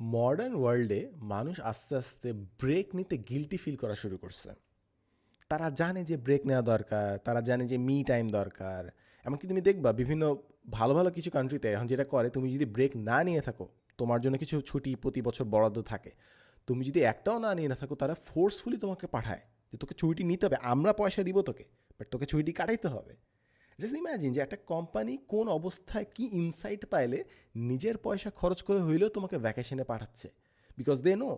Modern ওয়ার্ল্ডে মানুষ আস্তে আস্তে ব্রেক নিতে গিলটি ফিল করা শুরু করছে। তারা জানে যে ব্রেক নেওয়া দরকার, তারা জানে যে মি টাইম দরকার। এমনকি তুমি দেখবা বিভিন্ন ভালো ভালো কিছু কান্ট্রিতে এখন যেটা করে, তুমি যদি ব্রেক না নিয়ে থাকো, তোমার জন্য কিছু ছুটি, প্রতি বছর বরাদ্দ থাকে, তুমি যদি একটাও না নিয়ে না থাকো, তারা ফোর্সফুলি তোমাকে পাঠায় যে তোকে ছুটি নিতে হবে, আমরা পয়সা দিব তোকে বাট তোকে ছুটি কাটাইতে হবে। জাস্ট ইম্যাজিন যে একটা কোম্পানি কোন অবস্থায় কি ইনসাইট পাইলে নিজের পয়সা খরচ করে হইলেও তোমাকে ভ্যাকেশনে পাঠাচ্ছে। বিকজ দে নো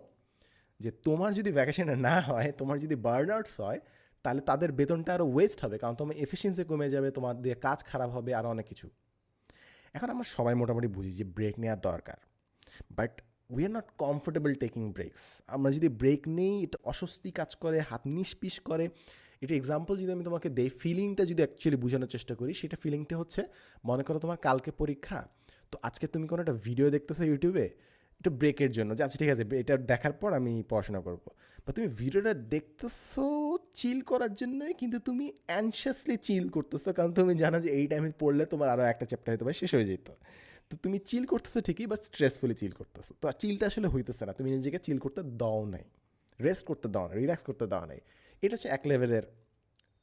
যে তোমার যদি ভ্যাকেশনে না হয়, তোমার যদি বার্ন আউটস হয়, তাহলে তাদের বেতনটা আরও ওয়েস্ট হবে, কারণ তোমার এফিসিয়েন্সি কমে যাবে, তোমার দিয়ে কাজ খারাপ হবে আরও অনেক কিছু। এখন আমরা সবাই মোটামুটি বুঝি যে ব্রেক নেওয়ার দরকার। But we are not comfortable taking breaks আমরা যদি ব্রেক নেই এটা অস্বস্তি কাজ করে, হাত নিষ্পিস করে এটা এক্সাম্পল যদি আমি তোমাকে দেই ফিলিংটা যদি অ্যাকচুয়ালি বোঝানোর চেষ্টা করি, সেটা ফিলিংটা হচ্ছে, মনে করো তোমার কালকে পরীক্ষা, তো আজকে তুমি কোনো একটা ভিডিও দেখতেছো ইউটিউবে একটু ব্রেকের জন্য, যে আচ্ছা ঠিক আছে, এটা দেখার পর আমি পড়াশোনা করব। বা তুমি ভিডিওটা দেখতেছো চিল করার জন্যই কিন্তু তুমি অ্যানশিয়াসলি চিল করতেছো, কারণ তুমি জানো যে এই টাইমে পড়লে তোমার আরও একটা চ্যাপ্টার হয়তো বা শেষ হয়ে যেত। তো তুমি চিল করতেছো ঠিকই বাট স্ট্রেসফুলি চিল করতেছো। তো চিলটা আসলে হইতেছে না, তুমি নিজেকে চিল করতে দাও নাই। রেস্ট করতে দাও না রিল্যাক্স করতে দাও নাই। এটা হচ্ছে এক লেভেলের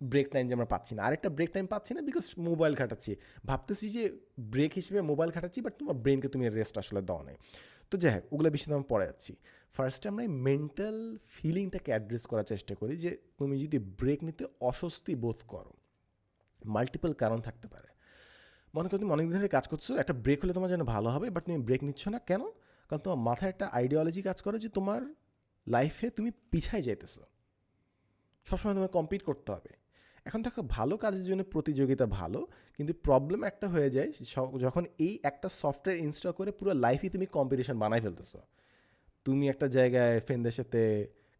ব্রেক টাইম যে আমরা পাচ্ছি না। আরেকটা ব্রেক টাইম পাচ্ছি না বিকজ মোবাইল ঘাটাচ্ছি। ভাবতেছি যে ব্রেক হিসেবে মোবাইল ঘাটাচ্ছি বাট তোমার ব্রেনকে তুমি রেস্ট আসলে দাও নাই। তো যাই হোক, ওগুলো বিষয়ে আমরা পরে যাচ্ছি। ফার্স্টে আমরা এই মেন্টাল ফিলিংটাকে অ্যাড্রেস করার চেষ্টা করি যে তুমি যদি ব্রেক নিতে অস্বস্তি বোধ করো মাল্টিপল কারণ থাকতে পারে। মনে করো তুমি অনেক দিনের কাজ করছ, একটা ব্রেক হলে তোমার যেন ভালো হবে বাট তুমি ব্রেক নিচ্ছ না। কেন? কারণ তোমার মাথায় একটা আইডিওলজি কাজ করে যে তোমার লাইফে তুমি পিছায় যাইতেছো। সবসময় তোমাকে কম্পিট করতে হবে। এখন দেখো, ভালো কাজের জন্য প্রতিযোগিতা ভালো, কিন্তু প্রবলেম একটা হয়ে যায় যখন এই একটা সফটওয়্যার ইনস্টল করে পুরো লাইফই তুমি কম্পিটিশন বানাই ফেলতেছো। তুমি একটা জায়গায় ফ্রেন্ডদের সাথে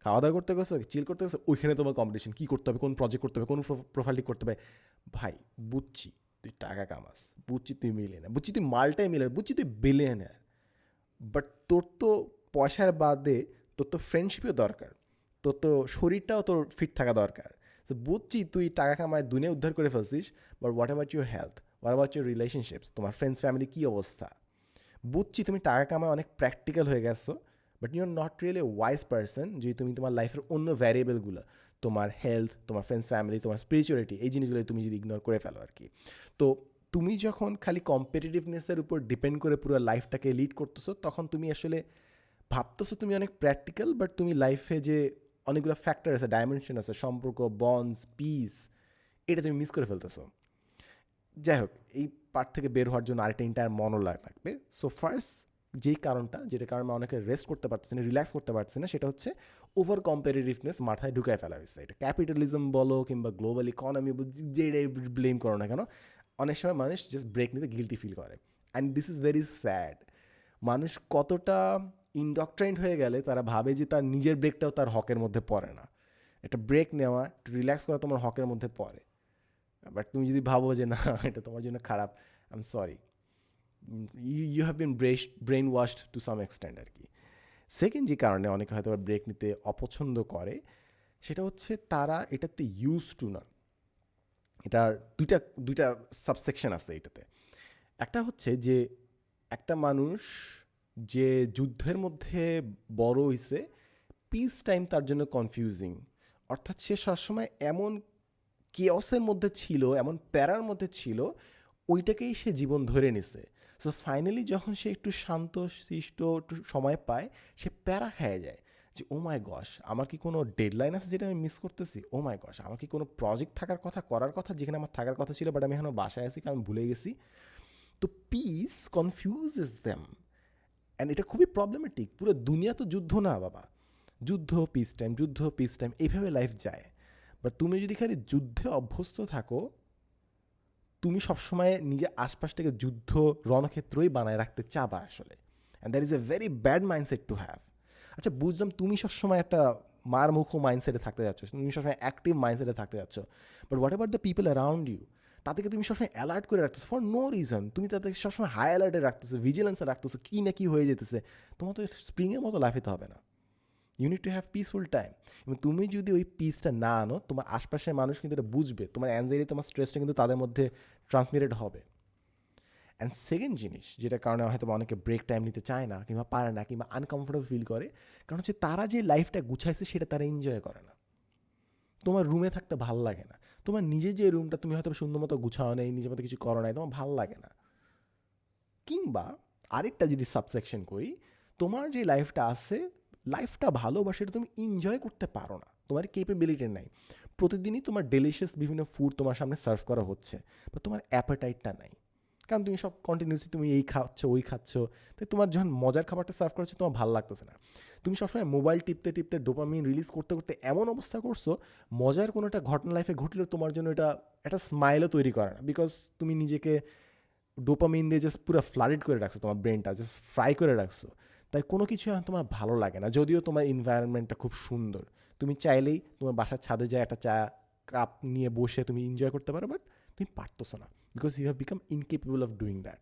খাওয়া দাওয়া করতে গেছো চিল করতে গেছো, ওইখানে তোমার কম্পিটিশন কী করতে হবে, কোন প্রজেক্ট করতে হবে, কোন প্রোফাইলটি করতে হবে। ভাই, বুঝছি তুই টাকা কামাস, বুঝছি তুই মিলে না বুঝছি তুই মালটাই মিলে বুঝছি তুই বিলিয়নার বাট তোর তো পয়সার বাদে তোর তো ফ্রেন্ডশিপও দরকার। তোর তো শরীরটাও তোর ফিট থাকা দরকার। তো বুঝছি তুই টাকা কামায় দুনিয়া উদ্ধার করে ফেলছিস but what about your health what about your relationships তোমার ফ্রেন্ডস ফ্যামিলি কী অবস্থা? বুঝছি তুমি টাকা কামায় অনেক প্র্যাকটিক্যাল হয়ে গেছো but you are not really wise person যদি তুমি তোমার লাইফের অন্য ভ্যারিয়েবলগুলো তোমার হেলথ তোমার ফ্রেন্ডস ফ্যামিলি তোমার স্পিরিচুয়ালিটি এই জিনিসগুলো তুমি যদি ইগনোর করে ফেলো আর কি। তো তুমি যখন খালি কম্পিটিটিভনেসের উপর ডিপেন্ড করে পুরো লাইফটাকে লিড করতেছো, তখন তুমি আসলে ভাবতেছো তুমি অনেক প্র্যাকটিক্যাল বাট তুমি লাইফে যে অনেকগুলো ফ্যাক্টর আছে ডাইমেনশন আছে, সম্পর্ক বন্ডস পিস এটা তুমি মিস করে ফেলতেছো। যাই হোক, এই পার্ট থেকে বের হওয়ার জন্য আরেকটা ইন্টায়ার মনোলাগ লাগবে। সো ফার্স্ট যেই কারণটা, যেটা কারণে অনেকে রেস্ট করতে পারছে না রিল্যাক্স করতে পারছে না, সেটা হচ্ছে ওভার কম্পারেটিভনেস মাথায় ঢুকায় ফেলা হয়েছে। এটা ক্যাপিটালিজম বলো কিংবা গ্লোবাল ইকোনমি যেটাই ব্লেম করো না কেন, অনেক সময় মানুষ জাস্ট ব্রেক নিতে গিলটি ফিল করে। And this is very sad মানুষ কতটা ইনডক্ট্রাইন্ড হয়ে গেলে তারা ভাবে যে তার নিজের ব্রেকটাও তার হকের মধ্যে পড়ে না। একটা ব্রেক নেওয়া, একটু রিল্যাক্স করা তোমার হকের মধ্যে পড়ে। বাট তুমি যদি ভাবো যে, না, এটা তোমার জন্য খারাপ I am sorry you you have been brace brain washed to some extend আর কি সেকেন্ড যে কারণে অনেকে হয়তো ব্রেক নিতে অপছন্দ করে, সেটা হচ্ছে তারা এটাতে ইউজ টু না। এটার দুইটা দুইটা সাবসেকশন আছে এটাতে। একটা হচ্ছে যে, একটা মানুষ যে যুদ্ধের মধ্যে বড় হয়েছে পিস টাইম তার জন্য কনফিউজিং অর্থাৎ সে সবসময় এমন কেয়সের মধ্যে ছিল, এমন প্যারার মধ্যে ছিল, ওইটাকেই সে জীবন ধরে নিছে। সো ফাইনালি যখন সে একটু শান্ত, সৃষ্ট, একটু সময় পায়, সে প্যারা খেয়ে যায় যে ও মাই গস আমার কি কোনো ডেডলাইন আছে যেটা আমি মিস করতেছি? ও মাই গস আমার কি কোনো প্রজেক্ট থাকার কথা, করার কথা, যেখানে আমার থাকার কথা ছিল বাট আমি এখনও বাসায় আছি কারণ ভুলে গেছি? তো peace confuse is them and এটা খুবই প্রবলেমেটিক পুরো দুনিয়া তো যুদ্ধ না, বাবা। যুদ্ধ পিস টাইম যুদ্ধ পিস টাইম এইভাবে লাইফ যায়। বাট তুমি যদি খালি যুদ্ধে অভ্যস্ত থাকো, তুমি সবসময় নিজের আশপাশটাকে যুদ্ধ, রণক্ষেত্রই বানায় রাখতে চাবা আসলে। And that is a very bad mindset to have আচ্ছা বুঝলাম তুমি সবসময় একটা মার মুখ মাইন্ডসেটে থাকতে যাচ্ছ, তুমি সবসময় অ্যাক্টিভ মাইন্ডসেটে থাকতে যাচ্ছ। But whatever the people around you তাদেরকে তুমি সবসময় অ্যালার্ট করে রাখতেছো ফর নো রিজন তুমি তাদেরকে সবসময় হাই অ্যালার্টে রাখতেছো ভিজিলেন্সে রাখতেছো, কী না কী হয়ে যেতেছে। তোমার তো স্প্রিংয়ের মতো লাফিতে হবে না। You need to have peaceful time এবং তুমি যদি ওই পিসটা না আনো, তোমার আশপাশের মানুষ কিন্তু এটা বুঝবে। তোমার অ্যাংজাইটি তোমার স্ট্রেসটা কিন্তু তাদের মধ্যে ট্রান্সমিটেড হবে। অ্যান্ড সেকেন্ড জিনিস যেটা কারণে হয়তো অনেকে ব্রেক টাইম নিতে চায় না, কিংবা পারে না, কিংবা আনকমফোর্টেবল ফিল করে, কারণ হচ্ছে তারা যে লাইফটা গুছাইছে, সেটা তারা এনজয় করে না। তোমার রুমে থাকতে ভালো লাগে না। তোমার নিজে যে রুমটা তুমি হয়তো সুন্দর মতো গুছাও নেই, নিজের মতো কিছু করো নাই, তোমার ভালো লাগে না। কিংবা আরেকটা যদি সাবসেকশন করি, তোমার যে লাইফটা আছে লাইফটা ভালো বা সেটা তুমি এনজয় করতে পারো না, তোমার কেপেবিলিটি নাই। প্রতিদিনই তোমার ডেলিশিয়াস বিভিন্ন ফুড তোমার সামনে সার্ভ করা হচ্ছে, বা তোমার অ্যাপেটাইটটা নাই। কারণ তুমি সব কন্টিনিউসলি তুমি এই খাচ্ছ, ওই খাচ্ছ। তাই তোমার যখন মজার খাবারটা সার্ভ করা হচ্ছে তোমার ভালো লাগতেছে না। তুমি সবসময় মোবাইল টিপতে টিপতে ডোপামিন রিলিজ করতে করতে এমন অবস্থা করছ, মজার কোনো একটা ঘটনা লাইফে ঘটলেও তোমার জন্য এটা, একটা স্মাইলও তৈরি করে না। বিকজ তুমি নিজেকে ডোপামিন দিয়ে জাস্ট পুরো ফ্লারিড করে রাখছো, তোমার ব্রেনটা জাস্ট ফ্রাই করে রাখছো। তাই কোনো কিছু এখন তোমার ভালো লাগে না। যদিও তোমার এনভায়রনমেন্টটা খুব সুন্দর। তুমি চাইলেই তোমার বাসার ছাদে যায় একটা চা কাপ নিয়ে বসে তুমি এনজয় করতে পারো বাট তুমি পারতেছো না। Because you have become incapable of doing that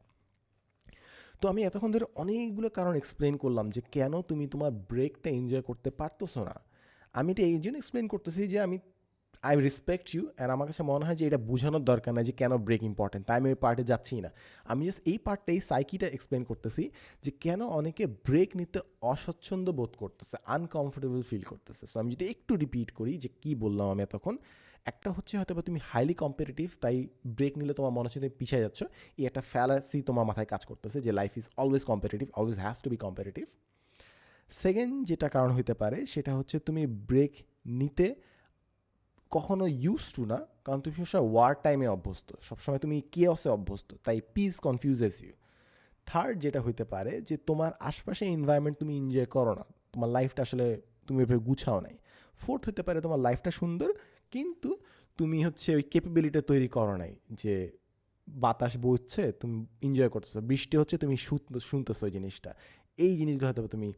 তো আমি এতক্ষণ ধরে অনেকগুলো কারণ এক্সপ্লেন করলাম যে কেন তুমি তোমার ব্রেকটা এনজয় করতে পারতেছো না। আমি এটা এই জন্য এক্সপ্লেন করতেছি যে আমি আই রেসপেক্ট ইউ অ্যান্ড আমার কাছে মনে হয় যে এটা বোঝানোর দরকার নাই যে কেন ব্রেক ইম্পর্টেন্ট তাই আমি ওই পার্টে যাচ্ছি না। আমি জাস্ট এই পার্টটা এই সাইকিটা এক্সপ্লেন করতেছি যে কেন অনেকে ব্রেক নিতে অস্বচ্ছন্দ বোধ করতেছে আনকমফোর্টেবল ফিল করতেছে। সো আমি যদি একটু রিপিট করি যে কি বললাম আমি এতক্ষণ, একটা হচ্ছে হয়তো বা তুমি হাইলি কম্পিটিটিভ তাই ব্রেক নিলে তোমার মনে হচ্ছে তুমি পিছিয়ে যাচ্ছ, এই একটা ফ্যালাসি তোমার মাথায় কাজ করতেছে যে life is always competitive always has to be competitive second যেটা কারণ হইতে পারে, সেটা হচ্ছে তুমি ব্রেক নিতে কখনো ইউজ টু না, কারণ তুমি সবসময় ওয়ার টাইমে অভ্যস্ত। সবসময় তুমি কেওসে অভ্যস্ত, তাই পিস কনফিউজেস ইউ থার্ড যেটা হইতে পারে যে তোমার আশপাশে এনভায়রনমেন্ট তুমি এনজয় করো না, তোমার লাইফটা আসলে তুমি এভাবে গুছাও নাই। ফোর্থ হতে পারে তোমার লাইফটা সুন্দর, কিন্তু তুমি হচ্ছে ওই ক্যাপেবিলিটি তৈরি করো নাই যে বাতাস বইছে, তুমি এনজয় করতেছো, বৃষ্টি হচ্ছে, তুমি শুনতেছো ওই জিনিসটা। এই জিনিসগুলো হয়তো তুমি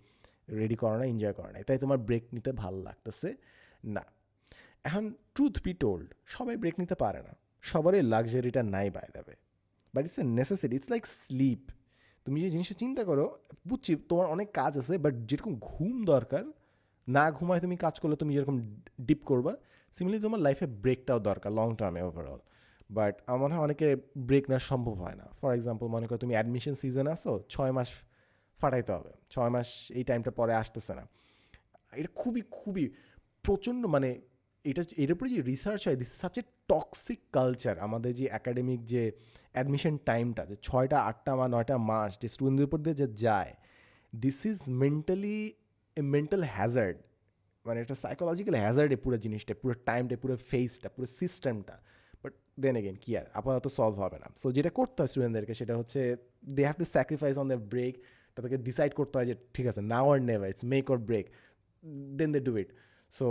রেডি করো না এনজয় করো নাই, তাই তোমার ব্রেক নিতে ভালো লাগতেছে না। এখন ট্রুথ বি টোল্ড সবাই ব্রেক নিতে পারে না। সবারই লাক্সারিটা নাই বাই দেবে but it's a necessary it's like sleep তুমি যে জিনিসটা চিন্তা করো, বুঝছি তোমার অনেক কাজ আছে বাট যেরকম ঘুম দরকার, না ঘুমায় তুমি কাজ করলে তুমি যেরকম ডিপ করবা সিমিলি তোমার লাইফে ব্রেকটাও দরকার লং টার্মে ওভারঅল বাট আমার মনে হয় অনেকে ব্রেক নেওয়া সম্ভব হয় না। ফর এক্সাম্পল মনে করো তুমি অ্যাডমিশন সিজন আসো ছয় মাস ফাটাইতে হবে। ছয় মাস এই টাইমটা পরে আসতেছে না। এটা খুবই খুবই প্রচণ্ড মানে এটা এর উপরে যে রিসার্চ হয় this such a toxic culture আমাদের যে একাডেমিক যে অ্যাডমিশন টাইমটা যে ছয়টা, আটটা বা নয়টা মাস যে স্টুডেন্টদের উপর দিয়ে যে যায় this is mentally a mental hazard মানে এটা সাইকোলজিক্যাল হ্যাজার্ডে পুরো জিনিসটা, পুরো টাইমটা পুরো ফেসটা পুরো সিস্টেমটা বাট দেন এগেন কি আর, আপাতত সলভ হবে না। সো যেটা করতে হয় স্টুডেন্টদেরকে সেটা হচ্ছে they have to sacrifice on the break তাদেরকে ডিসাইড করতে হয় যে, ঠিক আছে now or never it's make or break then they do it so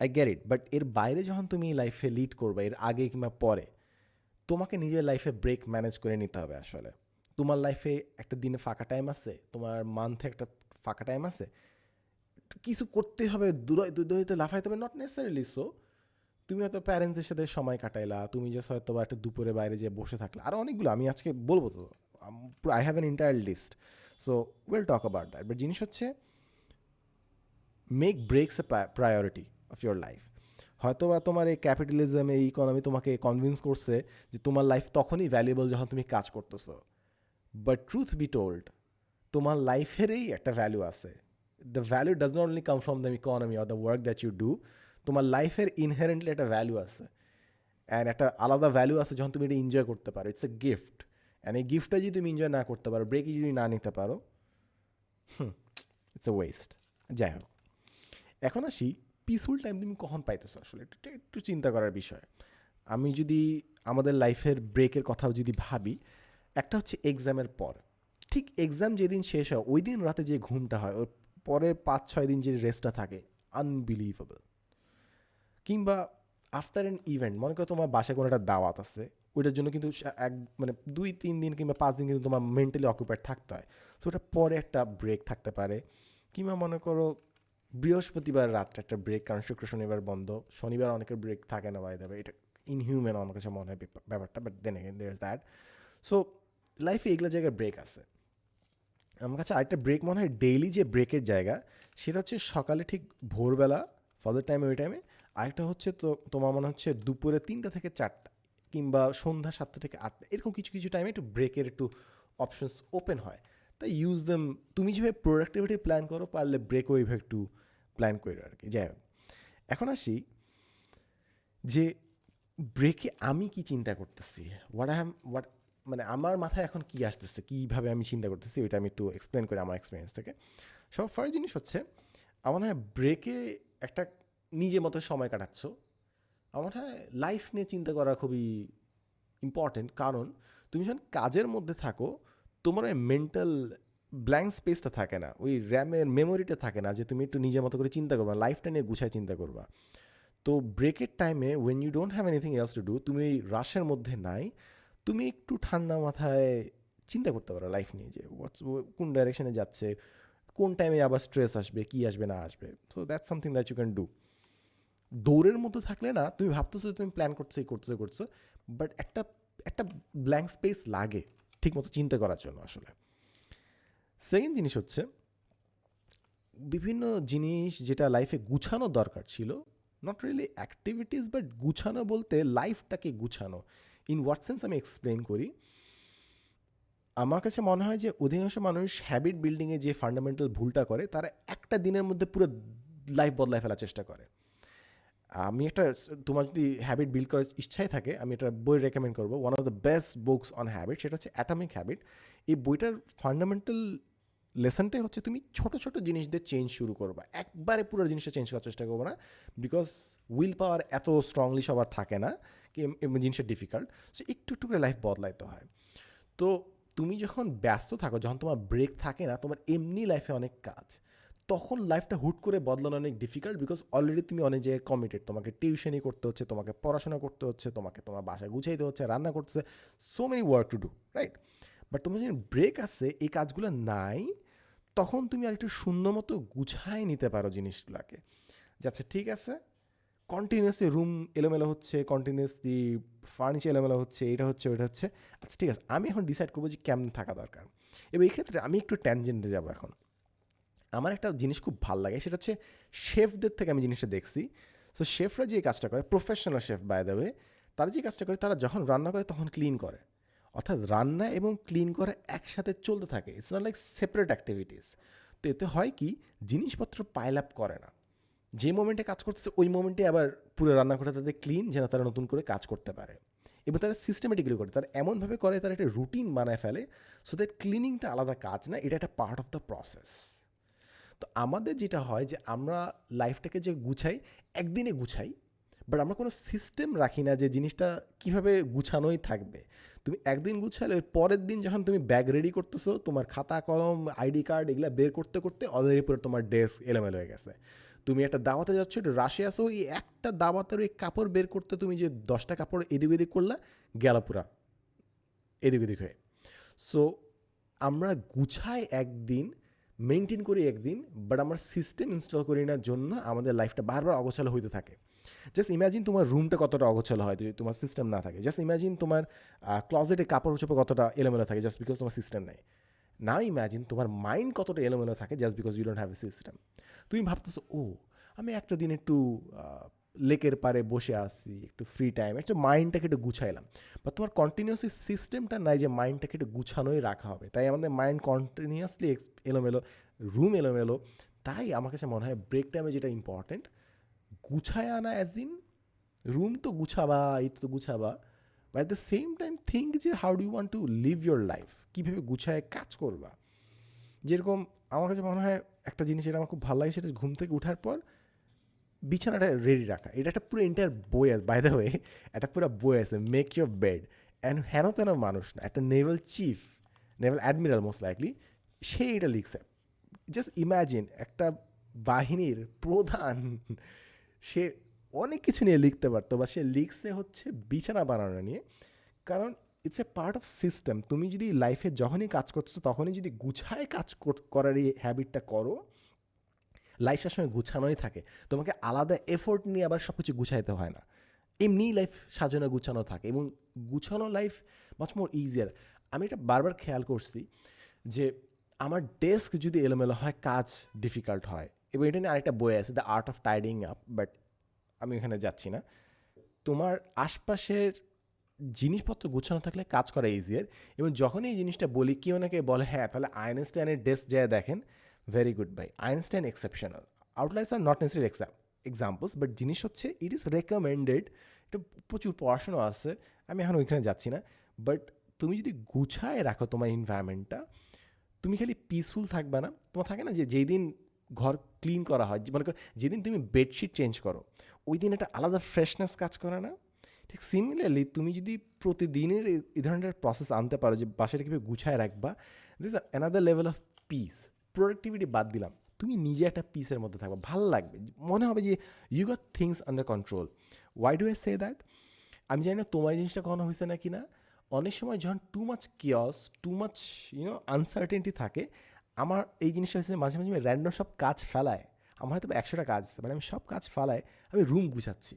I get it but এর বাইরে যখন তুমি লাইফে লিড করবে, এর আগে কিংবা পরে, তোমাকে নিজের লাইফে ব্রেক ম্যানেজ করে নিতে হবে আসলে। তোমার লাইফে একটা দিনে ফাঁকা টাইম আছে, তোমার মান্থে একটা ফাঁকা টাইম আছে, কিছু করতে হবে দূরে দূরে লাফাইতে হবে নট নেসারিলি সো তুমি হয়তো প্যারেন্টসদের সাথে সময় কাটাইলা, তুমি জাস্ট হয়তো বা একটা দুপুরে বাইরে যেয়ে বসে থাকলে। আরও অনেকগুলো, আমি আজকে বলব তো I have an entire list so will talk about that but জিনিস হচ্ছে make breaks a priority of your life হয়তো বা তোমার এই ক্যাপিটালিজম এই ইকোনমি তোমাকে কনভিন্স করছে যে তোমার লাইফ তখনই ভ্যালুয়েবল যখন তুমি কাজ করতেছো। বাট ট্রুথ বি টোল্ড তোমার লাইফেরই একটা ভ্যালু আছে। The value does not only come from the economy or the work that you do তোমার লাইফের ইনহারেন্টলি একটা ভ্যালু আছে। অ্যান্ড একটা আলাদা ভ্যালু আছে যখন তুমি এটা এনজয় করতে পারো। ইটস এ গিফট অ্যান্ড এই গিফটটা যদি তুমি এনজয় না করতে পারো ব্রেক যদি না নিতে পারো, হুম ইটস এ ওয়েস্ট যাই হোক। এখন আসি পিসফুল টাইম তুমি কখন পাইতেছো আসলে? এটা একটু চিন্তা করার বিষয়। আমি যদি আমাদের লাইফের ব্রেকের কথাও যদি ভাবি, একটা হচ্ছে এক্সামের পর। ঠিক এক্সাম যেদিন শেষ হয় ওই দিন রাতে যে ঘুমটা হয়, ওর পরে পাঁচ ছয় দিন যে রেস্টটা থাকে আনবিলিভেবল কিংবা আফটার অ্যান ইভেন্ট মনে করো তোমার বাসায় কোনো একটা দাওয়াত আছে, ওইটার জন্য কিন্তু এক মানে দুই তিন দিন কিংবা পাঁচ দিন কিন্তু তোমার মেন্টালি অকুপাইড থাকতে হয়। সো ওটার পরে একটা ব্রেক থাকতে পারে। কিংবা মনে করো বৃহস্পতিবার রাত্রে একটা ব্রেক কারণ শুক্র শনিবার বন্ধ। শনিবার অনেকের ব্রেক থাকে না বাই দেবে এটা ইনহিউম্যান আমার কাছে মনে হয় ব্যাপারটা but then again is that so লাইফে এগুলো জায়গায় ব্রেক আছে। আমার কাছে আরেকটা ব্রেক মনে হয় ডেইলি যে ব্রেকের জায়গা, সেটা হচ্ছে সকালে ঠিক ভোরবেলা ফদের টাইমে ওই টাইমে আরেকটা হচ্ছে তো তোমার মনে হচ্ছে দুপুরে তিনটা থেকে চারটা, কিংবা সন্ধ্যা সাতটা থেকে আটটা। এরকম কিছু কিছু টাইমে একটু ব্রেকের একটু অপশনস ওপেন হয়। তাই ইউজ দেম তুমি যেভাবে প্রোডাক্টিভিটি প্ল্যান করো, পারলে ব্রেক ওইভাবে একটু প্ল্যান করো আর কি। যাই হোক, এখন আসি যে ব্রেকে আমি কি চিন্তা করতেছি? হোয়াট আই হ্যাম হোয়াট মানে আমার মাথায় এখন কি আসতেছে? কীভাবে আমি চিন্তা করতেছি? ওইটা আমি একটু এক্সপ্লেন করি আমার এক্সপিরিয়েন্স থেকে। সব ফার্স্ট জিনিস হচ্ছে, আমার হয় ব্রেকে একটা নিজের মতো সময় কাটাচ্ছ। আমার হয় লাইফ নিয়ে চিন্তা করা খুবই ইম্পর্টেন্ট কারণ, তুমি যখন কাজের মধ্যে থাকো তোমার ওই মেন্টাল ব্ল্যাঙ্ক স্পেসটা থাকে না, ওই র্যামের মেমোরিটা থাকে না যে তুমি একটু নিজের মতো করে চিন্তা করবা লাইফটা নিয়ে গুছায় চিন্তা করবা। তো ব্রেকের টাইমে when you don't have anything else to do তুমি ওই রাশের মধ্যে নাই, তুমি একটু ঠান্ডা মাথায় চিন্তা করতে পারো লাইফ নিয়ে যে হোয়াটস কোন ডাইরেকশনে যাচ্ছে, কোন টাইমে আবার স্ট্রেস আসবে, কি আসবে, না আসবে। So that's something that you can do দৌড়ের মধ্যে থাকলে না, তুমি ভাবতেছো তুমি প্ল্যান করছ করছ করছ বাট একটা একটা ব্ল্যাঙ্ক স্পেস লাগে। ঠিক মতো চিন্তা করার জন্য আসলে। সেকেন্ড জিনিস হচ্ছে, বিভিন্ন জিনিস যেটা লাইফে গুছানো দরকার ছিল নট রিয়েলি অ্যাক্টিভিটিস বাট গুছানো বলতে লাইফটাকে গুছানো। ইন হোয়াট সেন্স আমি এক্সপ্লেন করি? আমার কাছে মনে হয় যে অধিকাংশ মানুষ হ্যাবিট বিল্ডিংয়ে যে ফান্ডামেন্টাল ভুলটা করে, তারা একটা দিনের মধ্যে পুরো লাইফ বদলায় ফেলার চেষ্টা করে। আমি একটা তোমার যদি হ্যাবিট বিল্ড করার ইচ্ছাই থাকে, আমি একটা বই রেকমেন্ড করব। One of the best books on habit সেটা হচ্ছে অ্যাটামিক হ্যাবিট এই বইটার ফান্ডামেন্টাল লেসনটাই হচ্ছে তুমি ছোট ছোট জিনিস দিয়ে চেঞ্জ শুরু করবা। একবারে পুরো জিনিসটা চেঞ্জ করার চেষ্টা করব না বিকজ উইল পাওয়ার এত স্ট্রংলি সবার থাকে না, কি জিনিসটা ডিফিকাল্ট সো একটু একটু করে লাইফ বদলাইতে হয়। তো, তুমি যখন ব্যস্ত থাকো, যখন তোমার ব্রেক থাকে না, তোমার এমনি লাইফে অনেক কাজ। তখন লাইফটা হুট করে বদলানো অনেক ডিফিকাল্ট বিকজ অলরেডি তুমি অনেক জায়গায় কমিটেড তোমাকে টিউশনই করতে হচ্ছে, তোমাকে পড়াশোনা করতে হচ্ছে, তোমাকে তোমার বাসা গুছাইতে হচ্ছে, রান্না করছে so many work to do right but তোমার যখন ব্রেক আছে, এই কাজগুলো নাই, তখন তুমি আর একটু সুন্দর মতো গুছাই নিতে পারো জিনিসগুলোকে। যাচ্ছে ঠিক আছে কন্টিনিউসলি রুম এলোমেলো হচ্ছে কন্টিনিউসলি ফার্নিচার এলোমেলো হচ্ছে, এটা হচ্ছে, ওইটা হচ্ছে। আচ্ছা ঠিক আছে, আমি এখন ডিসাইড করব যে কেমন থাকা দরকার। এবার এই ক্ষেত্রে আমি একটু ট্যানজেন্টে যাব এখন। আমার একটা জিনিস খুব ভালো লাগে, সেটা হচ্ছে শেফদের থেকে আমি জিনিসটা দেখছি। সো শেফরা যে কাজটা করে professional chef by the way তারা যে কাজটা করে, তারা যখন রান্না করে, তখন ক্লিন করে। অর্থাৎ রান্না এবং ক্লিন করা একসাথে চলতে থাকে it's not like separate activities তো এতে হয় কি, জিনিসপত্র পাইল আপ করে না। যে মোমেন্টে কাজ করতেছে, ওই মোমেন্টে আবার পুরো রান্নাঘরটা তাদের ক্লিন যেন তারা নতুন করে কাজ করতে পারে। এবং তারা সিস্টেমেটিক্যালি করে, তারা এমনভাবে করে, তারা একটা রুটিন বানায় ফেলে সো দ্যাট ক্লিনিংটা আলাদা কাজ না, এটা একটা পার্ট অফ দ্য প্রসেস তো আমাদের যেটা হয় যে আমরা লাইফটাকে যে গুছাই, একদিনে গুছাই বাট আমরা কোনো সিস্টেম রাখি না যে জিনিসটা কীভাবে গুছানোই থাকবে। তুমি একদিন গুছালে পরের দিন যখন তুমি ব্যাগ রেডি করতেছো, তোমার খাতা, কলম আইডি কার্ড এগুলো বের করতে করতে অলরেডি পুরো তোমার ডেস্ক এলোমেলো হয়ে গেছে। তুমি একটা দাওয়াতে যাচ্ছ, একটু রাশে আসো, এই একটা দাওয়াতের ওই কাপড় বের করতে তুমি যে দশটা কাপড় এদিক ওদিক করলা, গেল পুরা, এদিক ওদিক হয়ে। সো আমরা গুছাই একদিন মেনটেন করি একদিন বাট আমার সিস্টেম ইনস্টল করি না জন্য আমাদের লাইফটা বারবার অগোছালো হইতে থাকে। জাস্ট ইমাজিন তোমার রুমটা কতটা অগোছালো হয়, যদি তোমার সিস্টেম না থাকে। জাস্ট ইমাজিন তোমার ক্লজেটে কাপড় চোপড় কতটা এলোমেলো থাকে জাস্ট বিকজ তোমার সিস্টেম নেই। না ইমাজিন তোমার মাইন্ড কতটা এলোমেলো থাকে just because you don't have a system তুমি ভাবতেছো, ও, আমি একটা দিন একটু লেকের পারে বসে আসি একটু ফ্রি টাইম একটু মাইন্ডটাকে একটু গুছাইলাম। বা তোমার কন্টিনিউসলি সিস্টেমটা নাই যে মাইন্ডটাকে একটু গুছানোই রাখা হবে। তাই আমাদের মাইন্ড কন্টিনিউয়াসলি এলোমেলো রুম এলোমেলো। তাই আমার কাছে মনে হয় ব্রেক টাইমে যেটা ইম্পর্ট্যান্ট গুছায় আনা অ্যাজ ইন রুম তো গুছাবা এই তো গুছাবা। But at the same time think যে how do want to live your life কীভাবে গুছায় কাজ করবা? যেরকম আমার কাছে মনে হয় একটা জিনিস যেটা আমার খুব ভালো লাগে সেটা ঘুম থেকে ওঠার পর বিছানাটা রেডি রাখা। এটা একটা পুরো এন্টায়ার বই আছে বাই দ্য ওয়ে একটা পুরো বই আছে মেক ইউর বেড অ্যান্ড হেন তেন মানুষ না, একটা naval chief naval admiral most likely সে এটা লিখছে। জাস্ট ইম্যাজিন একটা বাহিনীর প্রধান, সে অনেক কিছু নিয়ে লিখতে পারতো বা সে লিখছে হচ্ছে বিছানা বানানো নিয়ে। কারণ it's a part of system তুমি যদি লাইফে যখনই কাজ করছ তখনই যদি গুছায় কাজ কর- করার এই হ্যাবিটটা করো লাইফ সবসময় গুছানোই থাকে। তোমাকে আলাদা এফোর্ট নিয়ে আবার সব কিছু গুছাইতে হয় না। এমনিই লাইফ সাজানো গুছানো থাকে এবং গুছানো লাইফ মাচ মোর ইজিয়ার আমি এটা বারবার খেয়াল করছি যে আমার ডেস্ক যদি এলোমেলো হয়, কাজ ডিফিকাল্ট হয় এবং এটা নিয়ে আরেকটা বই আছে the art of tidying up but আমি ওখানে যাচ্ছি না। তোমার আশপাশের জিনিসপত্র গুছানো থাকলে কাজ করা ইজিয়ার এবং যখন এই জিনিসটা বলি, কেউ নাকি বলে হ্যাঁ তাহলে আইনস্টাইনের ডেস্ক যায় দেখেন। Very good by Einstein exceptional outliers are not necessary examples but জিনিস হচ্ছে ইট ইজ রেকমেন্ডেড এটা প্রচুর পড়াশোনা আছে, আমি এখন ওইখানে যাচ্ছি না বাট তুমি যদি গুছায় রাখো তোমার এনভায়রনমেন্টটা তুমি খালি পিসফুল থাকবে না। তোমার থাকে না যে যেই দিন ঘর ক্লিন করা হয় মনে যেদিন তুমি বেডশিট চেঞ্জ করো ওই দিন একটা আলাদা ফ্রেশনেস কাজ করে না। ঠিক সিমিলারলি তুমি যদি প্রতিদিনের এই- ধরনের প্রসেস আনতে পারো যে বাসাটা কীভাবে গুছায় রাখবা this another level of peace productivity বাদ দিলাম। তুমি নিজে একটা পিসের মধ্যে থাকবে, ভালো লাগবে। মনে হবে যে you got things under control why do I say that আমি জানি না তোমার জিনিসটা কখনো হয়েছে না কি না। অনেক সময় যখন too much chaos too much you know uncertainty থাকে, আমার এই জিনিসটা হচ্ছে মাঝে মাঝে আমি র্যান্ডম সব কাজ ফেলায়। আমার হয়তো একশোটা কাজ মানে আমি সব কাজ ফেলায়, আমি room গুছাচ্ছি।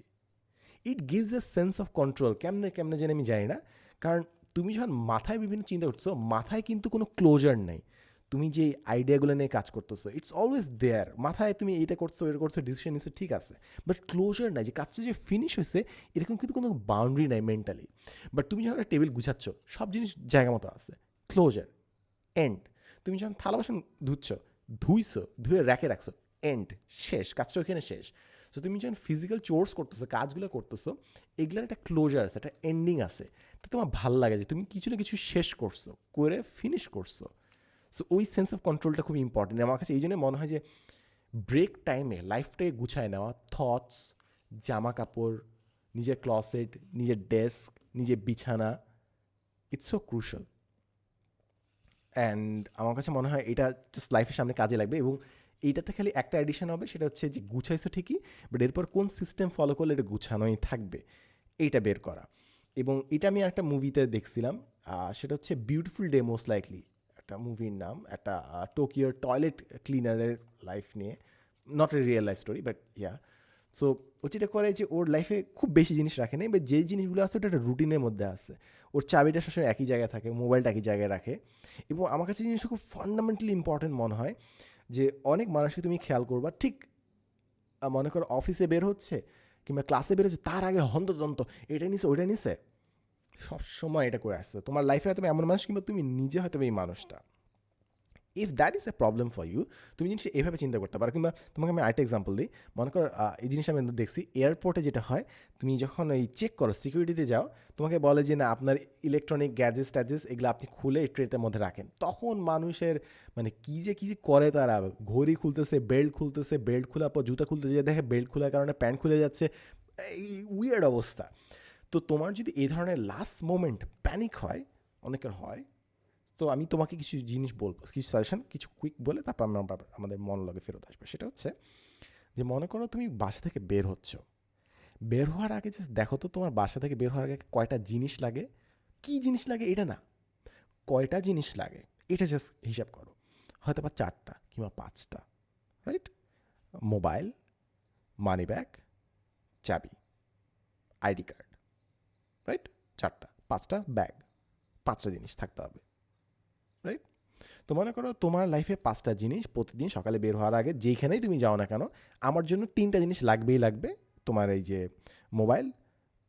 It gives a sense of control কেমনে কেমনে জানি আমি জানি না। কারণ তুমি যখন মাথায় বিভিন্ন চিন্তা করছ, মাথায় কিন্তু কোনো ক্লোজার নেই। তুমি যে আইডিয়াগুলো নিয়ে কাজ করতেছো ইটস অলওয়েজ দেয়ার মাথায় তুমি এটা করছ এটা করছ ডিসিশন নিচ্ছো ঠিক আছে। বাট ক্লোজার নাই, যে কাজটা যে ফিনিশ হয়েছে, এরকম কিন্তু কোনো বাউন্ডারি নাই মেন্টালি বাট তুমি যখন একটা টেবিল গুছাচ্ছ, সব জিনিস জায়গা মতো আছে। ক্লোজার এন্ড তুমি যখন থালা বাসন ধুচ্ছ, ধুইছো, ধুয়ে র্যাকে রাখছো এন্ড শেষ, কাজটা ওখানে শেষ। তো তুমি যখন ফিজিক্যাল চোর্স করতেছো, কাজগুলো করতেছো, এগুলোর একটা ক্লোজার আছে, একটা এন্ডিং আছে। তো তোমার ভালো লাগে যে তুমি কিছু না কিছু শেষ করছ, করে ফিনিশ করছ। সো ওই সেন্স অফ কন্ট্রোলটা খুব ইম্পর্টেন্ট আমার কাছে এই জন্য মনে হয় যে ব্রেক টাইমে লাইফটাকে গুছায় নেওয়া থটস জামা কাপড় নিজের ক্লসেট নিজের ডেস্ক নিজের বিছানা ইটস সো ক্রুশাল অ্যান্ড আমার কাছে মনে হয় এটা জাস্ট লাইফের সামনে কাজে লাগবে এবং এইটাতে খালি একটা অ্যাডিশন হবে, সেটা হচ্ছে যে, গুছাইছো ঠিকই বাট এরপর কোন সিস্টেম ফলো করলে এটা গুছানোই থাকবে? এইটা বের করা। এবং এটা আমি একটা মুভিতে দেখছিলাম সেটা হচ্ছে বিউটিফুল ডে মোস্ট লাইকলি একটা মুভির নাম, একটা টোকিওর টয়লেট ক্লিনারের লাইফ নিয়ে। Not a real life story but yeah so ও যেটা করে যে ওর লাইফে খুব বেশি জিনিস রাখে না এবার যে জিনিসগুলো আছে ওটা একটা রুটিনের মধ্যে আছে। ওর চাবিটা সবসময় একই জায়গায় থাকে মোবাইলটা একই জায়গায় রাখে। এবং আমার কাছে জিনিসটা খুব ফান্ডামেন্টালি ইম্পর্টেন্ট মনে হয় যে অনেক মানুষকে তুমি খেয়াল করবা, ঠিক মনে করো অফিসে বের হচ্ছে কিংবা ক্লাসে বের হচ্ছে, তার আগে হন্তদন্ত, এটা নিছে, ওইটা নিছে। সবসময় এটা করে আসছে। তোমার লাইফে হয়তো এমন মানুষ কিংবা তুমি নিজে হয়তো এই মানুষটা। If that is a problem for you তুমি জিনিসটা এভাবে চিন্তা করতে পারো। কিংবা তোমাকে আমি আরেকটা এক্সাম্পল দিই। মনে করো এই জিনিসটা আমি দেখছি এয়ারপোর্টে যেটা হয়, তুমি যখন এই চেক করো সিকিউরিটিতে যাও, তোমাকে বলে যে, না, আপনার ইলেকট্রনিক গ্যাজেটস ট্যাজেস এগুলো আপনি খুলে এই ট্রেতের মধ্যে রাখেন। তখন মানুষের মানে কী যে কী যে করে তারা। ঘড়ি খুলতেছে বেল্ট খুলতেছে বেল্ট খোলার পর জুতা খুলতে যেয়ে দেখে বেল্ট খোলার কারণে প্যান্ট খুলে যাচ্ছে। এই উইয়ার্ড অবস্থা। তো তোমার যদি এই ধরনের লাস্ট মোমেন্ট প্যানিক হয়, অনেকের হয়, তো আমি তোমাকে কিছু জিনিস বলব, কিছু সাজেশন কিছু কুইক বলে তারপর আমরা আমাদের মনোলগে ফেরত আসব। সেটা হচ্ছে যে মনে করো তুমি বাসা থেকে বের হচ্ছ। বের হওয়ার আগে জাস্ট দেখো তো তোমার বাসা থেকে বের হওয়ার আগে কয়টা জিনিস লাগে? কি জিনিস লাগে এটা না? কয়টা জিনিস লাগে? এটা জাস্ট হিসাব করো। হয়তো বা চারটা কিংবা পাঁচটা রাইট মোবাইল মানি ব্যাগ চাবি আইডি কার্ড রাইট চারটা, পাঁচটা ব্যাগ পাঁচটা জিনিস থাকতে হবে। রাইট তো মনে করো তোমার লাইফে পাঁচটা জিনিস প্রতিদিন সকালে বের হওয়ার আগে যেইখানেই তুমি যাও না কেন, আমার জন্য তিনটা জিনিস লাগবেই লাগবে। তোমার এই যে মোবাইল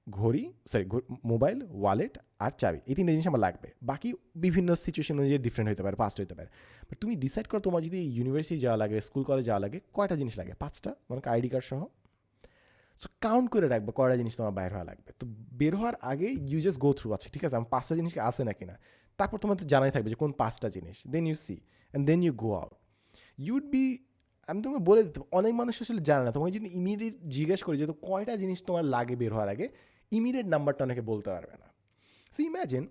ঘড়ি সরি মোবাইল ওয়ালেট আর চাবি, এই তিনটা জিনিস আমার লাগবে। বাকি বিভিন্ন সিচুয়েশন অনুযায়ী ডিফারেন্ট হতে পারে পাঁচটা হতে পারে। তুমি ডিসাইড করো তোমার যদি ইউনিভার্সিটি যাওয়া লাগে স্কুল কলেজ যাওয়া লাগে, কয়টা জিনিস লাগে? পাঁচটা? মনে আইডি কার্ড সহ। সো কাউন্ট করে রাখবে কয়টা জিনিস তোমার বাইর হওয়া লাগবে। তো বের হওয়ার আগে ইউ জাস্ট গো থ্রু আছে ঠিক আছে, আমার পাঁচটা জিনিস আসে না? তারপর তোমার তো জানাই থাকবে যে কোন পাঁচটা জিনিস। Then you see and then you go out you'd be আমি তোমাকে বলে দিতে অনেক মানুষ আসলে জানে না। তোমাকে যদি ইমিডিয়েট জিজ্ঞেস করি যে তো কয়টা জিনিস তোমার লাগে বের হওয়ার আগে ইমিডিয়েট নাম্বারটা অনেকে বলতে পারবে না। সি ইম্যাজিন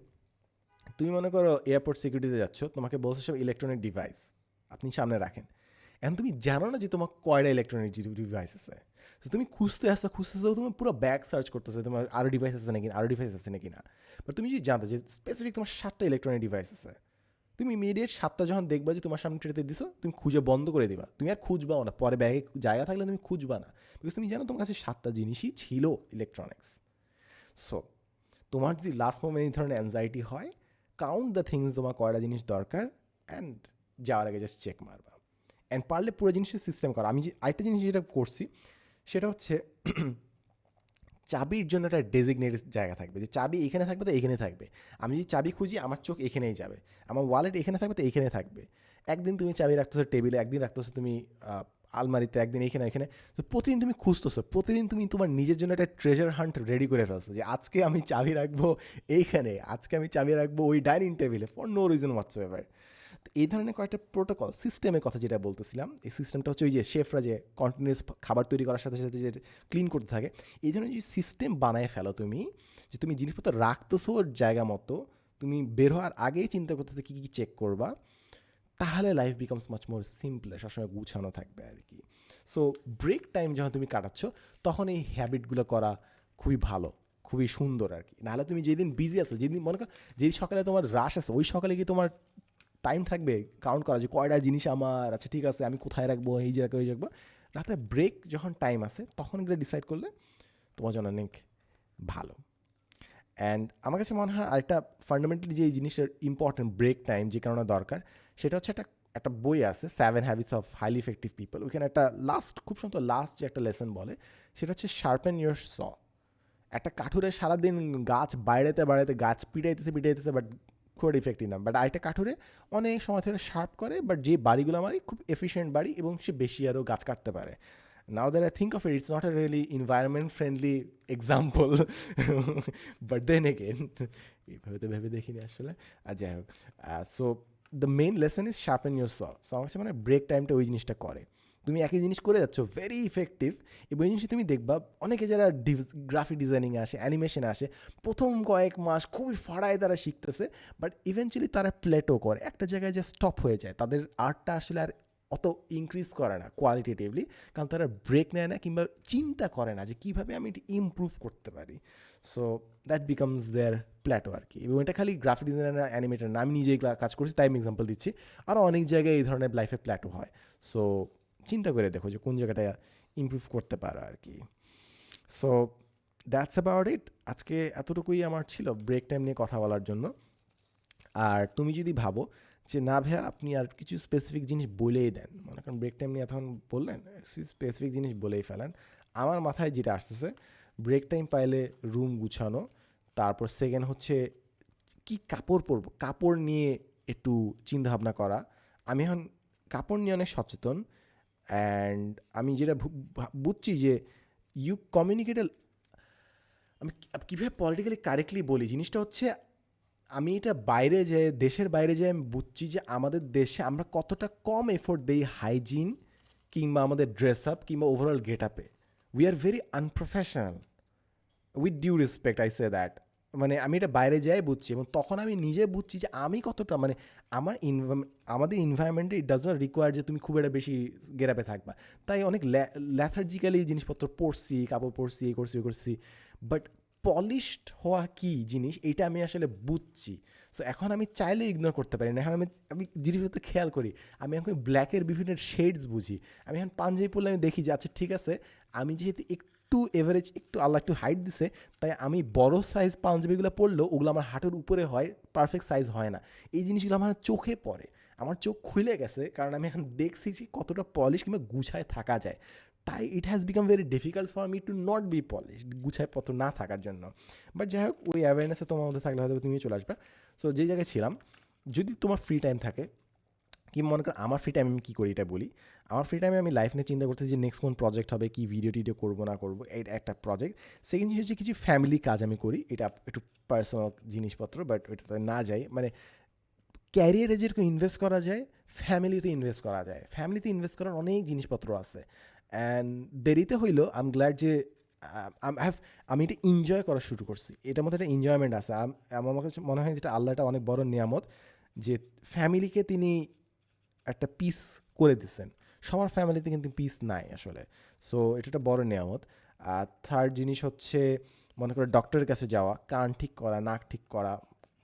তুমি মনে করো এয়ারপোর্ট সিকিউরিটিতে যাচ্ছ, তোমাকে বলছে সব ইলেকট্রনিক ডিভাইস আপনি সামনে রাখেন। এখন তুমি জানো না যে তোমার কয়টা ইলেকট্রনিক ডিভাইস আছে। তো তুমি খুঁজতে আসতে খুঁজতে আসতে তুমি পুরো ব্যাগ সার্চ করতেছো তোমার আরও ডিভাইস আছে নাকি আরও ডিভাইস আছে নাকি না। বাট তুমি যদি জানতে যে স্পেসিফিক তোমার সাতটা ইলেকট্রনিক ডিভাইস আছে, তুমি ইমিডিয়েট সাতটা যখন দেখবা যে তোমার সামনে ট্রেতে দিছো, তুমি খুঁজে বন্ধ করে দিবা। তুমি আর খুঁজবাও না, পরে ব্যাগে জায়গা থাকলে তুমি খুঁজবা না। বিকজ তুমি জানো তোমার কাছে সাতটা জিনিসই ছিল ইলেকট্রনিক্স সো তোমার যদি লাস্ট মোমেন্ট এই ধরনের অ্যাংজাইটি হয় কাউন্ট দ্য থিংস তোমার কয়টা জিনিস দরকার অ্যান্ড যাওয়ার আগে জাস্ট চেক মারবা। অ্যান্ড পারলে পুরো জিনিসের সিস্টেম করা। আমি যে আরেকটা জিনিস যেটা করছি সেটা হচ্ছে চাবির জন্য একটা ডেজিগনেটেড জায়গা থাকবে। যে চাবি এখানে থাকবে তো এখানে থাকবে। আমি যদি চাবি খুঁজি, আমার চোখ এখানেই যাবে। আমার ওয়ালেট এখানে থাকবে তো এখানে থাকবে। একদিন তুমি চাবি রাখতেছো টেবিলে একদিন রাখতেছো তুমি আলমারিতে, একদিন এখানে এখানে তো প্রতিদিন তুমি খুঁজতেছো, প্রতিদিন তুমি তোমার নিজের জন্য একটা ট্রেজার হান্ট রেডি করে ফেলছো যে আজকে আমি চাবি রাখব এইখানে, আজকে আমি চাবি রাখব ওই ডাইনিং টেবিলে for no reason whatsoever তো এই ধরনের কয়েকটা প্রোটোকল সিস্টেমের কথা যেটা বলতেছিলাম, এই সিস্টেমটা হচ্ছে ওই যে শেফরা যে কন্টিনিউস খাবার তৈরি করার সাথে সাথে যে ক্লিন করতে থাকে, এই ধরনের যে সিস্টেম বানায় ফেলো তুমি, যে তুমি জিনিসপত্র রাখতেছো জায়গা মতো, তুমি বের হওয়ার আগেই চিন্তা করতেছো কী কী চেক করবা, তাহলে life becomes much more simple সবসময় গুছানো থাকবে আর কি। সো ব্রেক টাইম যখন তুমি কাটাচ্ছ, তখন এই হ্যাবিটগুলো করা খুবই ভালো, খুবই সুন্দর আর কি। নাহলে তুমি যেদিন বিজি আছো, যেদিন মনে করো যেই সকালে তোমার রাশ আছে, ওই সকালে কি তোমার টাইম থাকবে কাউন্ট করা যে কয়টা জিনিস আমার আচ্ছা ঠিক আছে, আমি কোথায় রাখব, এই জায়গায় ওই রাখব। রাতে ব্রেক যখন টাইম আছে তখন এগুলো ডিসাইড করলে তোমার জন্য অনেক ভালো। অ্যান্ড আমার কাছে মনে হয় আরেকটা ফান্ডামেন্টালি যে এই জিনিসটার ইম্পর্টেন্ট ব্রেক টাইম যে কারণে দরকার, সেটা হচ্ছে একটা একটা বই আছে seven habits of highly effective people ওইখানে একটা লাস্ট খুব সুন্দর লাস্ট যে একটা লেসন বলে, সেটা হচ্ছে শার্পেন ইয়োর স একটা কাঠুরে সারাদিন গাছ বাইরেতে বাইরেতে গাছ পিটাইতেছে পিটাইতেছে বাট খুব ইফেক্টিভ না। বাট আরেকটা কাঠুরে অনেক সময় ধরে শার্প করে বাট যে বাড়িগুলো মারি খুব এফিসিয়েন্ট বাড়ি এবং সে বেশি আরও গাছ কাটতে পারে। Now that I think of it it's not a really environment friendly example but then again এইভাবে তো ভেবে দেখিনি আসলে। আর যাই হোক so the main lesson is sharpen your so আমার কাছে মানে ব্রেক টাইমটা ওই জিনিসটা করে। তুমি একই জিনিস করে যাচ্ছ ভেরি ইফেক্টিভ এবং জিনিসটা তুমি দেখবা, অনেকে যারা গ্রাফিক ডিজাইনিংয়ে আসে অ্যানিমেশনে আসে, প্রথম কয়েক মাস খুবই ফাড়ায় তারা শিখতেছে বাট ইভেনচুয়ালি তারা প্লেটও করে। একটা জায়গায় যে স্টপ হয়ে যায়। তাদের আর্টটা আসলে আর অত ইনক্রিজ করে না কোয়ালিটেটিভলি কারণ তারা ব্রেক নেয় না কিংবা চিন্তা করে না যে কীভাবে আমি এটি ইমপ্রুভ করতে পারি। So that becomes their plateau আর কি। এবং এটা খালি গ্রাফিক ডিজাইনার অ্যানিমেটার না, আমি নিজেই কাজ করছি, তাই আমি এক্সাম্পল দিচ্ছি। আরও অনেক জায়গায় এই ধরনের লাইফে প্ল্যাটো হয়। সো চিন্তা করে দেখো যে কোন জায়গাটা ইমপ্রুভ করতে পারো আর কি। সো দ্যাটস অ্যাবাউট ইট আজকে এতটুকুই আমার ছিল ব্রেক টাইম নিয়ে কথা বলার জন্য। আর তুমি যদি ভাবো যে, না ভাইয়া, আপনি আর কিছু স্পেসিফিক জিনিস বলেই দেন। মনে করেন ব্রেক টাইম নিয়ে এতক্ষণ বললেন স্পেসিফিক জিনিস বলেই ফেলেন। আমার মাথায় যেটা আসতেছে ব্রেক টাইম পাইলে রুম গুছানো, তারপর সেকেন্ড হচ্ছে কি কাপড় পরবো? কাপড় নিয়ে একটু চিন্তাভাবনা করা। আমি এখন কাপড় নিয়ে অনেক সচেতন। অ্যান্ড আমি যেটা বুঝছি যে ইউ কমিউনিকেট আমি কীভাবে পলিটিক্যালি কারেক্টলি বলি? জিনিসটা হচ্ছে আমি এটা বাইরে যে দেশের বাইরে যে আমি বুঝছি যে আমাদের দেশে আমরা কতটা কম এফোর্ট দেই হাইজিন কিংবা আমাদের ড্রেস আপ কিংবা ওভারঅল গেট আপে we are very unprofessional with due respect I say that মানে আমি এটা বাইরে যাই বুঝছি এবং তখন আমি নিজে বুঝছি যে আমি কতটা মানে আমার আমাদের ইনভায়রনমেন্টে ইট ডাজ নট রিকোয়ার যে তুমি খুব একটা বেশি গেরাপে থাকবা। তাই অনেক ল্যাথার্জিক্যালি জিনিসপত্র পরছি, কাপড় পরছি এই করছি করছি। বাট পলিশড হওয়া কি জিনিস, এটা আমি আসলে বুঝছি। সো এখন আমি চাইলে ইগনোর করতে পারি না। এখন আমি আমি জিনিসপত্র খেয়াল করি। আমি এখন ব্ল্যাকের বিভিন্ন শেডস বুঝি। আমি এখন পাঞ্জাবি পরলে আমি দেখি যে আচ্ছা ঠিক আছে, আমি যেহেতু একটু এভারেজ একটু আল্লাহ একটু হাইট দিছে, তাই আমি বড় সাইজ পাঞ্জাবিগুলো পরলেও ওগুলো আমার হাঁটুর উপরে হয় পারফেক্ট সাইজ হয় না। এই জিনিসগুলো আমার চোখে পড়ে। আমার চোখ খুলে গেছে, কারণ আমি এখন দেখছি যে কতটা পলিশ কিংবা গুছায় থাকা যায়। তাই it has become very difficult for me to not be polish গুছায় পত্র না থাকার জন্য। বাট যাই হোক, ওই অ্যাওয়ারনেসে তোমার মধ্যে থাকলে হয়তো তুমি চলে আসবে। সো যে জায়গায় ছিলাম, যদি তোমার ফ্রি টাইম থাকে কি মনে করেন, আমার ফ্রি টাইম আমি কী করি এটা বলি? আমার ফ্রি টাইমে আমি লাইফ নিয়ে চিন্তা করতেছি যে নেক্সট কোন প্রজেক্ট হবে, কি ভিডিও টিডিও করব, না করব এটা একটা প্রজেক্ট সেকেন্ড জিনিস হচ্ছে কিছু ফ্যামিলি কাজ আমি করি, এটা একটু পার্সোনাল জিনিসপত্র বাট ওইটাতে না যাই মানে ক্যারিয়ারে যেরকম ইনভেস্ট করা যায় ফ্যামিলিতে ইনভেস্ট করা যায়। ফ্যামিলিতে ইনভেস্ট করার অনেক জিনিসপত্র আছে। অ্যান্ড দেরিতে হইলেও আই এম গ্ল্যাড যে হ্যাভ আমি এটা এনজয় করা শুরু করছি। এটার মধ্যে একটা এনজয়মেন্ট আছে। আম- আমার কাছে মনে হয় যেটা আল্লাহটা অনেক বড় নিয়ামত যে ফ্যামিলিকে তিনি একটা পিস করে দিচ্ছেন সবার ফ্যামিলিতে কিন্তু পিস নাই আসলে। সো এটা একটা বড় নিয়ামত। আর থার্ড জিনিস হচ্ছে, মনে করো ডক্টরের কাছে যাওয়া, কান ঠিক করা, নাক ঠিক করা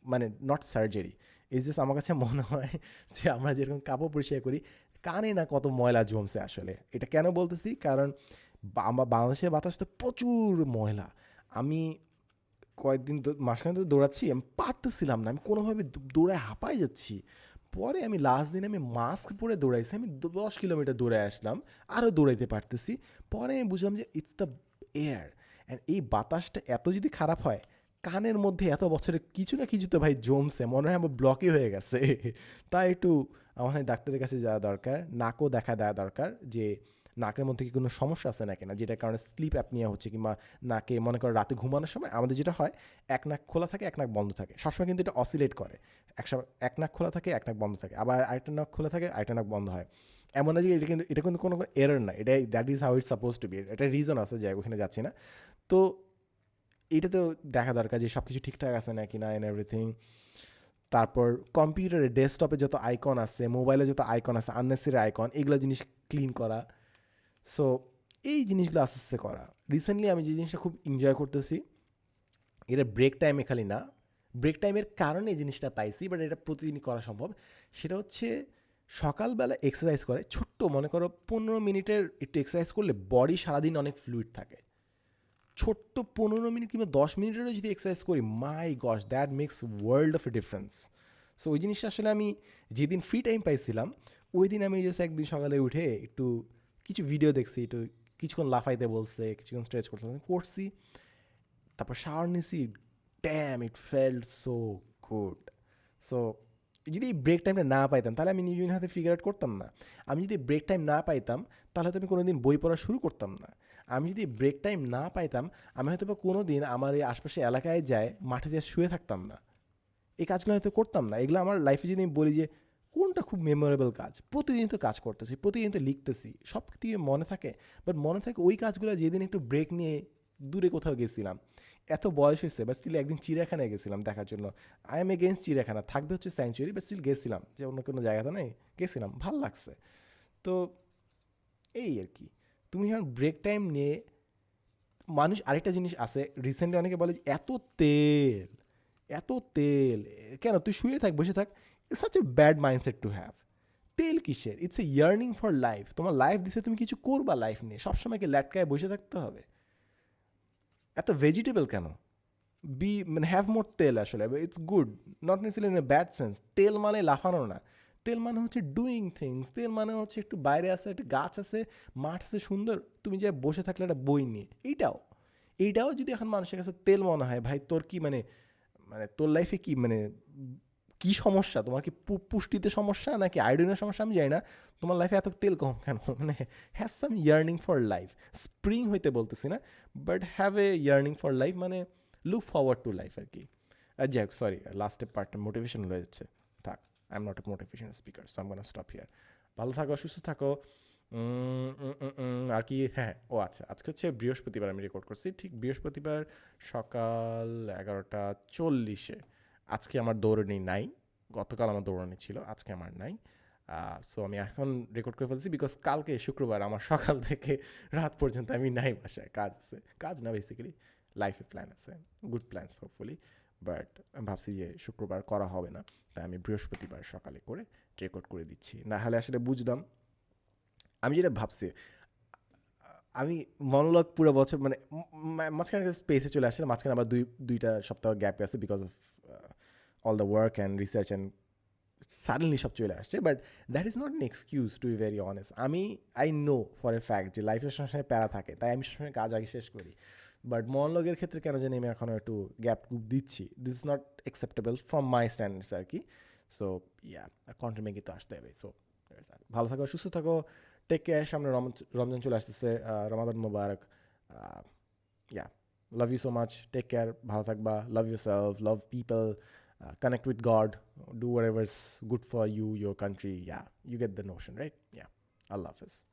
মানে নট সার্জারি এই জাস্ট আমার কাছে মনে হয় যে আমরা যেরকম কাপড় পরিষ্কার করি, কানে না কত ময়লা জমছে আসলে। এটা কেন বলতেছি? কারণ আমরা বাংলাদেশের বাতাস তো প্রচুর ময়লা। আমি কয়েকদিন মাঝখানে তো দৌড়াচ্ছি, আমি পারতেছিলাম না। আমি কোনোভাবে দৌড়ায় হাঁপাই যাচ্ছি। পরে আমি লাস্ট দিন আমি মাস্ক পরে দৌড়াইছি, আমি দশ কিলোমিটার দৌড়ে আসলাম আরও দৌড়াইতে পারতেছি। পরে আমি বুঝলাম যে ইটস দ্য এয়ার অ্যান্ড এই বাতাসটা এত যদি খারাপ হয়, কানের মধ্যে এত বছরে কিছু না কিছু তো ভাই জমছে, মনে হয় আমার ব্লকই হয়ে গেছে। তাই একটু আমার ডাক্তারের কাছে যাওয়া দরকার, নাকও দেখা দেওয়া দরকার যে নাকের মধ্যে কি কোনো সমস্যা আছে নাকি না? যেটার কারণে স্লিপ অ্যাপনিয়া হচ্ছে কিংবা নাকে মনে করো রাতে ঘুমানোর সময় আমাদের যেটা হয়, এক নাক খোলা থাকে, এক নাক বন্ধ থাকে। সবসময় কিন্তু এটা অসিলেট করে। একসময় এক নাক খোলা থাকে, এক নাক বন্ধ থাকে। আবার আরেকটা নাক খোলা থাকে, আরেকটা নাক বন্ধ হয়। এমন না যে এটা কিন্তু এটা কিন্তু কোনো এরর না। এটা that is how it suppose to be এটা রিজন আছে, যাই ওখানে যাচ্ছি না। তো এটা তো দেখা দরকার যে সব কিছু ঠিকঠাক আছে নাকি না এন এভরিথিং তারপর কম্পিউটারে ডেস্কটপে যত আইকন আছে মোবাইলে যত আইকন আছে আননেসারি আইকন এগুলো জিনিস ক্লিন করা। সো এই জিনিসগুলো আস্তে আস্তে করা। রিসেন্টলি আমি যে জিনিসটা খুব এনজয় করতেছি, এটা ব্রেক টাইমে খালি না। ব্রেক টাইমের কারণে এই জিনিসটা পাইছি বাট এটা প্রতিদিনই করা সম্ভব। সেটা হচ্ছে, সকালবেলা এক্সারসাইজ করে, ছোট্ট মনে করো পনেরো মিনিটের একটু এক্সারসাইজ করলে বডি সারাদিন অনেক ফ্লুইড থাকে। ছোট্ট পনেরো মিনিট কিংবা দশ মিনিটেরও যদি এক্সারসাইজ করি my gosh that makes world of a difference so ওই জিনিসটা আসলে আমি যেদিন ফ্রি টাইম পাইছিলাম ওই দিন আমি জাস্ট একদিন সকালে উঠে একটু কিছু ভিডিও দেখছি, একটু কিছুক্ষণ লাফাইতে বলছে, কিছুক্ষণ স্ট্রেচ করতে করছি। তারপর শাওয়ার নিছি damn it felt so good so যদি এই ব্রেক টাইমটা না পাইতাম, তাহলে আমি নিজের হাতে ফিগার আউট করতাম না। আমি যদি ব্রেক টাইম না পাইতাম, তাহলে তো আমি কোনো দিন বই পড়া শুরু করতাম না। আমি যদি ব্রেক টাইম না পাইতাম, আমি হয়তো বা কোনো দিন আমার এই আশপাশে এলাকায় যায়, মাঠে যেয়ে শুয়ে থাকতাম না। এই কাজগুলো হয়তো করতাম না। এগুলো আমার লাইফে যদি আমি বলি যে কোনটা খুব মেমোরেবল কাজ? প্রতিদিন তো কাজ করতেছি প্রতিদিন তো লিখতেছি, সব থেকে মনে থাকে বাট মনে থাকে ওই কাজগুলো যেদিন একটু ব্রেক নিয়ে দূরে কোথাও গেছিলাম। এত বয়স হয়েছে বাট স্টিল একদিন চিড়িয়াখানায় গেছিলাম দেখার জন্য। আই এম এগেনস্ট চিড়িয়াখানা, থাকবে হচ্ছে স্যাংচুয়ারি বা স্টিল গেছিলাম, যে অন্য কোনো জায়গাতে নেই, গেছিলাম, ভালো লাগছে। তো এই আর কি, তুমি যখন ব্রেক টাইম নিয়ে মানুষ আরেকটা জিনিস আছে রিসেন্টলি অনেকে বলে যে, এত তেল এত তেল, কেন তুই শুয়ে থাক, বসে থাক? It's such a bad mindset to have তেল কিসের? It's a yearning for life তোমার লাইফ দিছে, তুমি কিছু করবা লাইফ নিয়ে। সবসময় কি ল্যাটকায় বসে থাকতে হবে? এত ভেজিটেবল কেন? বি মানে হ্যাভ মোর তেল আসলে। It's good not necessary in a bad sense তেল মানে লাফানো না। তেল মানে হচ্ছে ডুইং থিংস তেল মানে হচ্ছে একটু বাইরে আছে একটা গাছ আছে, মাঠ আছে, সুন্দর। তুমি যে বসে থাকলে একটা বই নিয়ে। এইটাও। এইটাও যদি এখন মানুষের কাছে তেল মনে হয়, ভাই, তোর কি মানে মানে তোর লাইফে কি মানে কি সমস্যা? তোমার কি পুষ্টিতে সমস্যা নাকি আয়োডিনের সমস্যা? আমি জানি না। তোমার লাইফে এত তেল কম কেন? মানে have some yearning for life spring হইতে বলতেছি না but have a yearning for life মানে লুক ফরওয়ার্ড টু লাইফ আর কি যাই হোক সরি লাস্টের পার্টটা মোটিভেশন হয়ে যাচ্ছে। থাক I am not a motivation speaker so um stop here ভালো থাকো, সুস্থ থাকো। আর কি হ্যাঁ ও আচ্ছা আজকে হচ্ছে বৃহস্পতিবার আমি রেকর্ড করছি। ঠিক বৃহস্পতিবার সকাল এগারোটা চল্লিশে। আজকে আমার দৌড়ানি নাই। গতকাল আমার দৌড়ানি ছিল, আজকে আমার নাই। সো আমি এখন রেকর্ড করে ফেলছি বিকজ কালকে শুক্রবার আমার সকাল থেকে রাত পর্যন্ত আমি নাই বাসায়। কাজ আছে। কাজ না বেসিক্যালি লাইফে প্ল্যান আছে। গুড প্ল্যানস হোপফুলি বাট ভাবছি যে শুক্রবার করা হবে না। তাই আমি বৃহস্পতিবার সকালে করে রেকর্ড করে দিচ্ছি। না হলে আসলে বুঝলাম আমি যেটা ভাবছি, আমি মনোলগ পুরো বছর মানে মাঝখানে স্পেসে চলে আসছে মাঝখানে আবার দুই, দুইটা সপ্তাহ গ্যাপ আছে because of all the work and research and suddenly সব চলে আসছে but that is not an excuse to be very honest আমি I know for a fact যে লাইফের সবসময় প্যারা থাকে, তাই আমি সবসময় কাজ আগে শেষ করি। বাট মনোলগের ক্ষেত্রে কেন জানি আমি এখনও একটু গ্যাপ গ্রুপ দিচ্ছি। This is not acceptable from my standards আর কি। সো ইয়া কন্টেন্ট মেকিং তো আসতে হবে। সো ভালো থাকো, সুস্থ থাকো। টেক কেয়ার সামনে রমজান চলে আসতেছে Ramadan Mubarak. Yeah love you so much take care ভালো থাকবা love you self love people Uh, connect with God, do whatever's good for you, your country. Yeah, you get the notion, right? Yeah. Allah Hafiz.